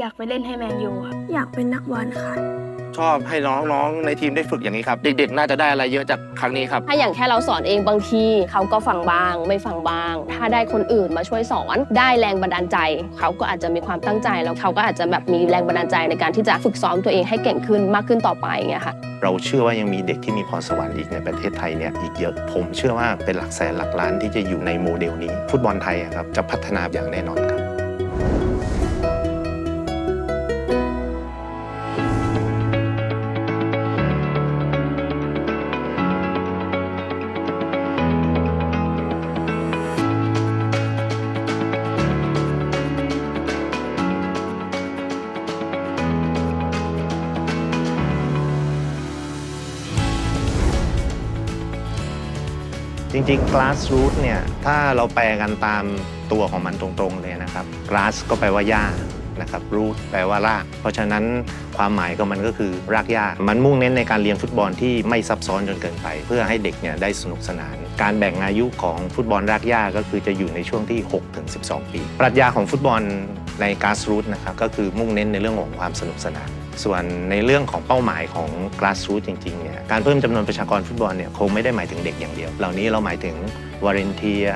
อยากไปเล่นให้แมนยูครับอยากเป็นนักบอลค่ะ ชอบให้น้องๆในทีมได้ฝึกอย่างนี้ครับ เด็กๆ น่าจะได้อะไรเยอะจากครั้งนี้ครับ ถ้าอย่างแค่เราสอนเองบางทีเขาก็ฟังบ้าง ไม่ฟังบ้าง ถ้าได้คนอื่นมาช่วยสอนได้แรงบันดาลใจ เขาก็อาจจะมีความตั้งใจแล้วเขาก็อาจจะแบบมีแรงบันดาลใจในการที่จะฝึกซ้อมตัวเองให้เก่งขึ้นมากขึ้นต่อไปอย่างเงี้ยค่ะเราเชื่อว่ายังมีเด็กที่มีพรสวรรค์อีกในประเทศไทยเนี่ยอีกเยอะ ผมเชื่อว่าเป็นหลักแสนหลักล้านที่จะอยู่ในโมเดลนี้ ฟุตบอลไทยอะครับจะพัฒนาอย่างแน่นอนครับ จริงๆ grassroot เนี่ยถ้าเราแปลกันตามตัวของมันตรงๆเลยนะครับ grass ก็แปลว่าหญ้านะครับ root แปลว่าราก เพราะฉะนั้นความหมายของมันก็คือรากหญ้ามันมุ่งเน้นในการเรียนฟุตบอลที่ไม่ซับซ้อนจนเกินไป เพื่อให้เด็กเนี่ยได้สนุกสนาน การแบ่งอายุของฟุตบอลรากหญ้าก็คือจะอยู่ในช่วงที่6-12 ปี ปรัชญาของฟุตบอลใน grassroot นะครับก็คือมุ่งเน้นในเรื่องของความสนุกสนาน ส่วนในเรื่องของเป้าหมายของ grassroot จริงๆเนี่ยการเพิ่มจำนวนประชากรฟุตบอลเนี่ยคงไม่ได้หมายถึงเด็กอย่างเดียว เหล่านี้เราหมายถึงวอร์เรนเทีย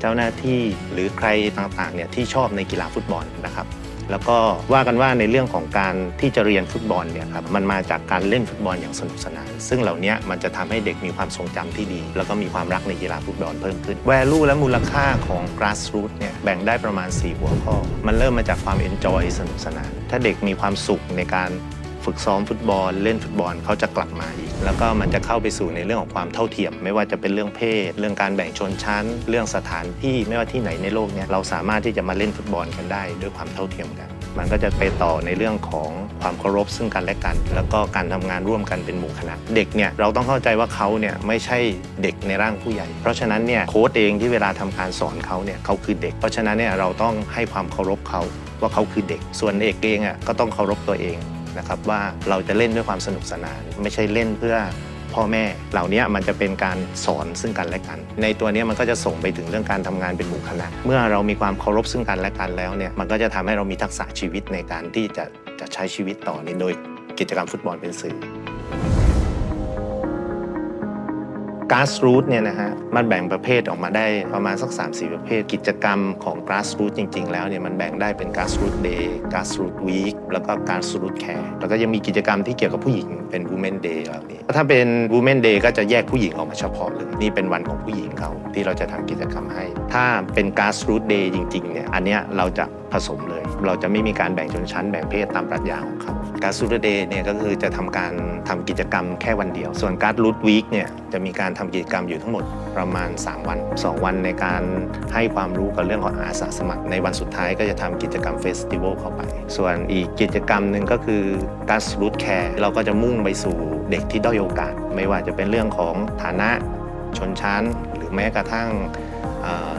เจ้าหน้าที่หรือใครต่างๆเนี่ยที่ชอบในกีฬาฟุตบอลนะครับ แล้วก็ว่ากันว่าในเรื่องของการที่จะเรียนฟุตบอลเนี่ยครับมันมาจากการเล่นฟุตบอลอย่างสนุกสนาน ซึ่งเหล่านี้มันจะทำให้เด็กมีความทรงจำที่ดี แล้วก็มีความรักในกีฬาฟุตบอลเพิ่มขึ้น แวลูและมูลค่าของ grassroots เนี่ยแบ่งได้ประมาณ 4 หัวข้อ มันเริ่มมาจากความ enjoy สนุกสนาน ถ้าเด็กมีความสุขในการ ฝึกซ้อมฟุตบอล เล่นฟุตบอลเขาจะกลับมาอีก แล้วก็มันจะเข้าไปสู่ในเรื่องของความเท่าเทียม ไม่ว่าจะเป็นเรื่องเพศ เรื่องการแบ่งชนชั้น เรื่องสถานที่ไม่ว่าที่ไหนในโลกเนี่ยเราสามารถที่จะมาเล่นฟุตบอลกันได้ ด้วยความเท่าเทียมกัน มันก็จะไปต่อในเรื่องของความเคารพซึ่งกันและกัน แล้วก็การทำงานร่วมกันเป็นหมู่คณะ เด็กเนี่ยเราต้องเข้าใจว่าเขาเนี่ยไม่ใช่เด็กในร่างผู้ใหญ่ เพราะฉะนั้นเนี่ยโค้ชเองที่เวลาทำการสอนเขาเนี่ยเขาคือเด็ก เพราะฉะนั้นเนี่ยเราต้องให้ความเคารพเขาว่าเขาคือเด็ก ส่วนเอกเองอะก็ต้องเคารพตัวเอง นะครับว่าเราจะเล่นด้วยความสนุกสนาน ไม่ใช่เล่นเพื่อพ่อแม่เหล่านี้มันจะเป็นการสอนซึ่งกันและกัน ในตัวนี้มันก็จะส่งไปถึงเรื่องการทำงานเป็นหมู่คณะ เมื่อเรามีความเคารพซึ่งกันและกันแล้วเนี่ยมันก็จะทำให้เรามีทักษะชีวิตในการที่จะจะใช้ชีวิตต่อในโดยกิจกรรมฟุตบอลเป็นสื่อ grassroot เนี่ยนะฮะมันแบ่งประเภทออกมาได้ประมาณสัก 3-4 ประเภท กิจกรรมของ grassroot จริง ๆ แล้วเนี่ยมันแบ่งได้เป็น grassroot day grassroot week แล้วก็ grassroot care แล้วก็ยังมีกิจกรรมที่เกี่ยวกับผู้หญิงเป็น women day เหล่านี้ถ้าเป็น women day ก็จะแยกผู้หญิงออกมาเฉพาะเลยนี่เป็นวันของผู้หญิงเขาที่เราจะทำกิจกรรมให้ ถ้าเป็น grassroot day จริงๆเนี่ยอันเนี้ยเราจะผสมเลย เราจะไม่มีการแบ่งชนชั้นแบ่งเพศตามปรัชญาของเขาการสูดเดย์เนี่ยก็คือจะทำการทำกิจกรรมแค่วันเดียว ส่วนการรูทวีคเนี่ยจะมีการทำกิจกรรมอยู่ทั้งหมดประมาณ 3 วัน 2 วันในการให้ความรู้กับเรื่องของอาสาสมัคร ในวันสุดท้ายก็จะทำกิจกรรมเฟสติวัลเข้าไป ส่วนอีกกิจกรรมหนึ่งก็คือการรูทแคร์เราก็จะมุ่งไปสู่เด็กที่ด้อยโอกาส ไม่ว่าจะเป็นเรื่องของฐานะชนชั้น หรือแม้กระทั่ง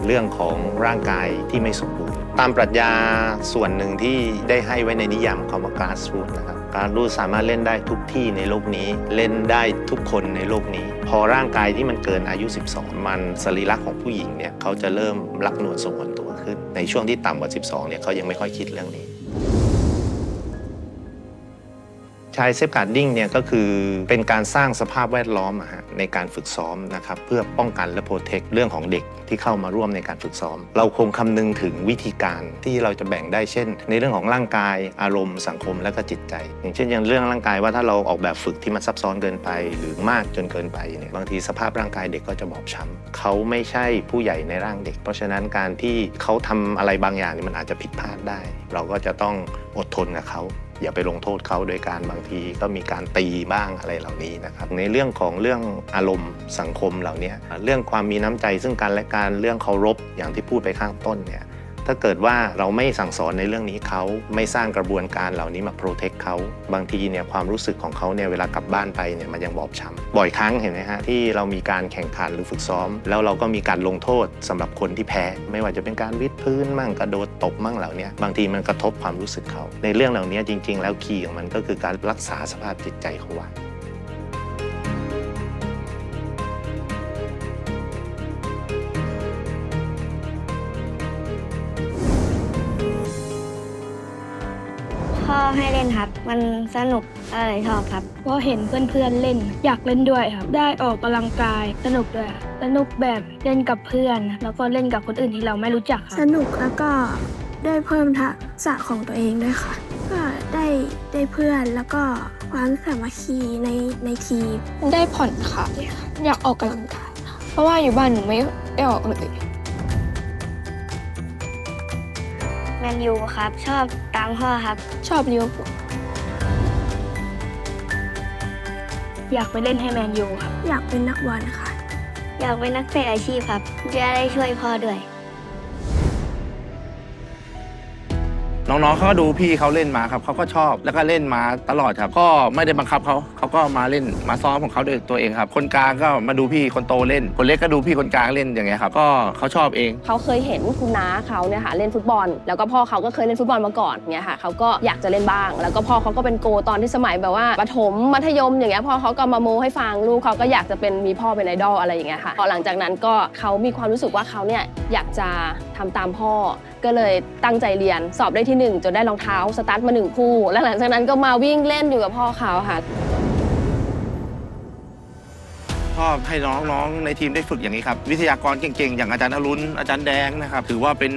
เรื่องของร่างกายที่ไม่สมบูรณ์ ตามปรัชญาส่วนหนึ่งที่ได้ให้ไว้ในนิยามคำว่าการ์ดรูทนะครับการ์ดูสามารถเล่นได้ทุกที่ในโลกนี้ เล่นได้ทุกคนในโลกนี้ พอร่างกายที่มันเกินอายุ 12 มันสรีระของผู้หญิงเนี่ยเขาจะเริ่มรักนวลสงวนตัวขึ้น ในช่วงที่ต่ำกว่า 12เนี่ยเขายังไม่ค่อยคิดเรื่องนี้ ชายเซฟการ์ดิ้งเนี่ยก็คือเป็นการสร้างสภาพแวดล้อมอะฮะในการฝึกซ้อมนะครับเพื่อป้องกันและโปรเทคเรื่องของเด็กที่เข้ามาร่วมในการฝึกซ้อม เราคงคำนึงถึงวิธีการที่เราจะแบ่งได้เช่น ในเรื่องของร่างกายอารมณ์สังคมและก็จิตใจ อย่างเช่นอย่างเรื่องร่างกายว่าถ้าเราออกแบบฝึกที่มันซับซ้อนเกินไป หรือมากจนเกินไปเนี่ยบางทีสภาพร่างกายเด็กก็จะบอบช้ำเขาไม่ใช่ผู้ใหญ่ในร่างเด็ก เพราะฉะนั้นการที่เขาทำอะไรบางอย่างมันอาจจะผิดพลาดได้ เราก็จะต้องอดทนกับเขา อย่าไปลงโทษเขาโดยการบางทีก็มีการตีบ้างอะไรเหล่านี้นะครับในเรื่องของเรื่องอารมณ์สังคมเหล่านี้เรื่องความมีน้ำใจซึ่งกันและการเรื่องเคารพอย่างที่พูดไปข้างต้นเนี่ย ถ้าเกิดว่าเราไม่สั่งสอนในเรื่องนี้เขาไม่สร้างกระบวนการเหล่านี้มาโปรเทคเขาบางทีเนี่ยความรู้สึกของเขาเนี่ยเวลากลับบ้านไปเนี่ยมันยังบอบช้ำบ่อยครั้งเห็นไหมฮะที่เรามีการแข่งขันหรือฝึกซ้อม แล้วเราก็มีการลงโทษสำหรับคนที่แพ้ ไม่ว่าจะเป็นการวิดพื้นมั่งกระโดดตบมั่งเหล่านี้บางทีมันกระทบความรู้สึกเขาในเรื่องเหล่านี้จริง ๆ แล้วคีย์ของมันก็คือการรักษาสภาพจิตใจเขาไว้ ให้เล่นครับ มันสนุกก็เลยชอบครับ เพราะเห็นเพื่อนๆเล่น อยากเล่นด้วยครับ ได้ออกกำลังกายสนุกด้วยครับสนุกแบบเล่นกับเพื่อน แล้วก็เล่นกับคนอื่นที่เราไม่รู้จักครับสนุกแล้วก็ได้เพิ่มทักษะของตัวเองด้วยค่ะ ก็ได้ได้เพื่อนแล้วก็ความสามัคคีในในทีมได้ผ่อนคลายค่ะอยากออกกำลังกายค่ะเพราะว่าอยู่บ้านหนูไม่ได้ออกเลย แมนยูครับ ชอบตามพ่อครับ ชอบลิเวอร์พูลอยากไปเล่นให้แมนยูครับ อยากเป็นนักบอลค่ะ อยากเป็นนักเตะอาชีพครับ จะได้ช่วยพ่อด้วย น้องๆเขาก็ดูพี่เขาเล่นมาครับเขาก็ชอบแล้วก็เล่นมาตลอดครับ ก็ไม่ได้บังคับเขาเขาก็มาเล่นมาซ้อมของเขาด้วยตัวเองครับ คนกลางก็มาดูพี่คนโตเล่น คนเล็กก็ดูพี่คนกลางเล่นอย่างเงี้ยครับก็เขาชอบเอง เขาเคยเห็นคุณน้าเขาเนี่ยค่ะเล่นฟุตบอล แล้วก็พ่อเขาก็เคยเล่นฟุตบอลมาก่อนเนี่ยค่ะเขาก็อยากจะเล่นบ้าง แล้วก็พ่อเขาก็เป็นโกตอนที่สมัยแบบว่าประถมมัธยมอย่างเงี้ยพ่อเขาก็มาโมให้ฟังลูกเขาก็อยากจะเป็นมีพ่อเป็นไอดอลอะไรอย่างเงี้ยค่ะพอหลังจากนั้นก็เขามีความรู้สึกว่าเขาเนี่ยอยากจะทำตามพ่อ ก็เลยตั้งใจเรียนสอบได้ที่หนึ่งจนได้รองเท้าสตาร์ทมาหนึ่งคู่ แล้วหลังจากนั้นก็มาวิ่งเล่นอยู่กับพ่อเขาค่ะชอบให้น้องๆในทีมได้ฝึกอย่างนี้ครับ วิทยากรเก่งๆ อย่างอาจารย์อรุณอาจารย์แดงนะครับถือว่าเป็น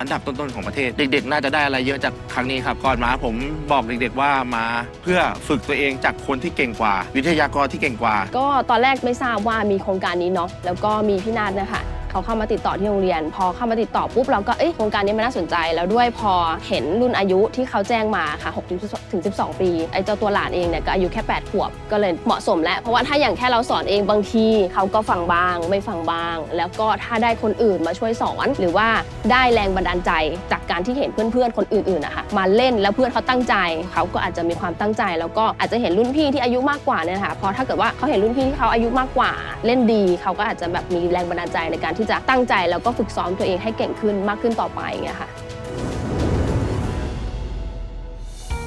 อันดับต้นๆของประเทศ เด็กๆ น่าจะได้อะไรเยอะจากครั้งนี้ครับก่อนมาผมบอกเด็กๆว่ามาเพื่อฝึกตัวเองจากคนที่เก่งกว่า วิทยากรที่เก่งกว่า ก็ตอนแรกไม่ทราบว่ามีโครงการนี้เนาะแล้วก็มีพี่นาฏนะคะ เขาเข้ามาติดต่อที่โรงเรียน พอเข้ามาติดต่อปุ๊บเราก็เอ้ยโครงการนี้มันน่าสนใจ แล้วด้วยพอเห็นรุ่นอายุที่เขาแจ้งมาค่ะ6ถึง12 ปีไอ้เจ้าตัวหลานเองเนี่ยก็อายุแค่ 8 ขวบก็เลยเหมาะสมแล้วเพราะว่าถ้าอย่างแค่เราสอนเองบางทีเขาก็ฟังบ้าง ไม่ฟังบ้าง แล้วก็ถ้าได้คนอื่นมาช่วยสอน หรือว่าได้แรงบันดาลใจจากการที่เห็นเพื่อนๆคนอื่นๆนะคะมาเล่นแล้วเพื่อนเขาตั้งใจ เขาก็อาจจะมีความตั้งใจ แล้วก็อาจจะเห็นรุ่นพี่ที่อายุมากกว่าเนี่ยนะคะพราะถ้าเกิดว่าเขาเห็นรุ่นพี่ที่เขาอายุมากกว่าเล่นดีเขาก็อาจจะแบบมีแรงบันดาลใจในการที่จะตั้งใจ แล้วก็ฝึกซ้อมตัวเองให้เก่งขึ้นมากขึ้นต่อไปอย่างเงี้ยค่ะ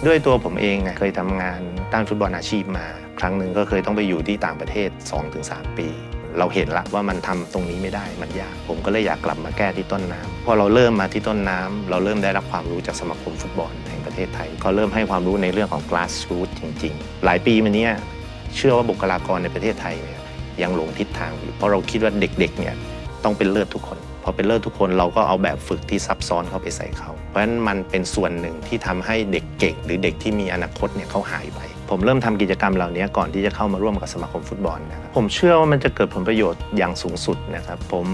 ด้วยตัวผมเองเนี่ยเคยทำงานด้านฟุตบอลอาชีพมา ครั้งหนึ่งก็เคยต้องไปอยู่ที่ต่างประเทศ 2-3 ปี เราเห็นละว่ามันทำตรงนี้ไม่ได้มันยาก ผมก็เลยอยากกลับมาแก้ที่ต้นน้ำพอเราเริ่มมาที่ต้นน้ำเราเริ่มได้รับความรู้จากสมาคมฟุตบอลแห่งประเทศไทยก็เริ่มให้ความรู้ในเรื่องของ grassroots จริง ๆ หลายปีมานี้เชื่อว่าบุคลากรในประเทศไทยเนี่ย ยังหลงทิศทางอยู่ เพราะเราคิดว่าเด็กๆเนี่ยต้องเป็นเลิศทุกคน พอเป็นเลิศทุกคนเราก็เอาแบบฝึกที่ซับซ้อนเข้าไปใส่เขา เพราะฉะนั้นมันเป็นส่วนหนึ่งที่ทำให้เด็กเก่ง หรือเด็กที่มีอนาคตเนี่ยเขาหายไป ผมเริ่มทำกิจกรรมเหล่านี้ก่อนที่จะเข้ามาร่วมกับสมาคมฟุตบอลนะครับผมเชื่อว่ามันจะเกิดผลประโยชน์อย่างสูงสุดนะครับผม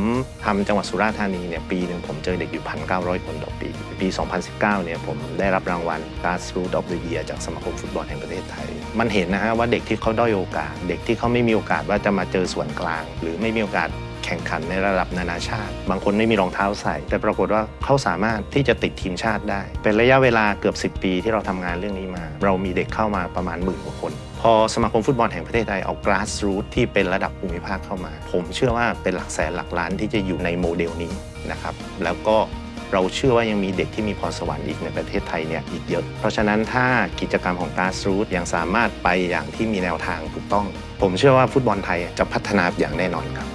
ทำจังหวัดสุราษฎร์ธานีเนี่ยปีหนึ่งผมเจอเด็กอยู่ 1,900 คนต่อปี ปี 2019 เนี่ยผมได้รับรางวัล Grassroots of the Year จากสมาคมฟุตบอลแห่งประเทศไทย มันเห็นนะฮะว่าเด็กที่เขาด้อยโอกาส เด็กที่เขาไม่มีโอกาสว่าจะมาเจอส่วนกลาง หรือไม่มีโอกาส แข่งขันในระดับนานาชาติ บางคนไม่มีรองเท้าใส่ แต่ปรากฏว่าเขาสามารถที่จะติดทีมชาติได้ เป็นระยะเวลาเกือบ 10 ปีที่เราทำงานเรื่องนี้มา เรามีเด็กเข้ามาประมาณหมื่นกว่าคน พอสมาคมฟุตบอลแห่งประเทศไทยเอา grassroots ที่เป็นระดับภูมิภาคเข้ามา ผมเชื่อว่าเป็นหลักแสนหลักล้านที่จะอยู่ในโมเดลนี้นะครับแล้วก็เราเชื่อว่ายังมีเด็กที่มีพรสวรรค์อีกในประเทศไทยเนี่ยอีกเยอะ เพราะฉะนั้นถ้ากิจกรรมของ grassroots ยังสามารถไปอย่างที่มีแนวทางถูกต้อง ผมเชื่อว่าฟุตบอลไทยจะพัฒนาอย่างแน่นอนครับ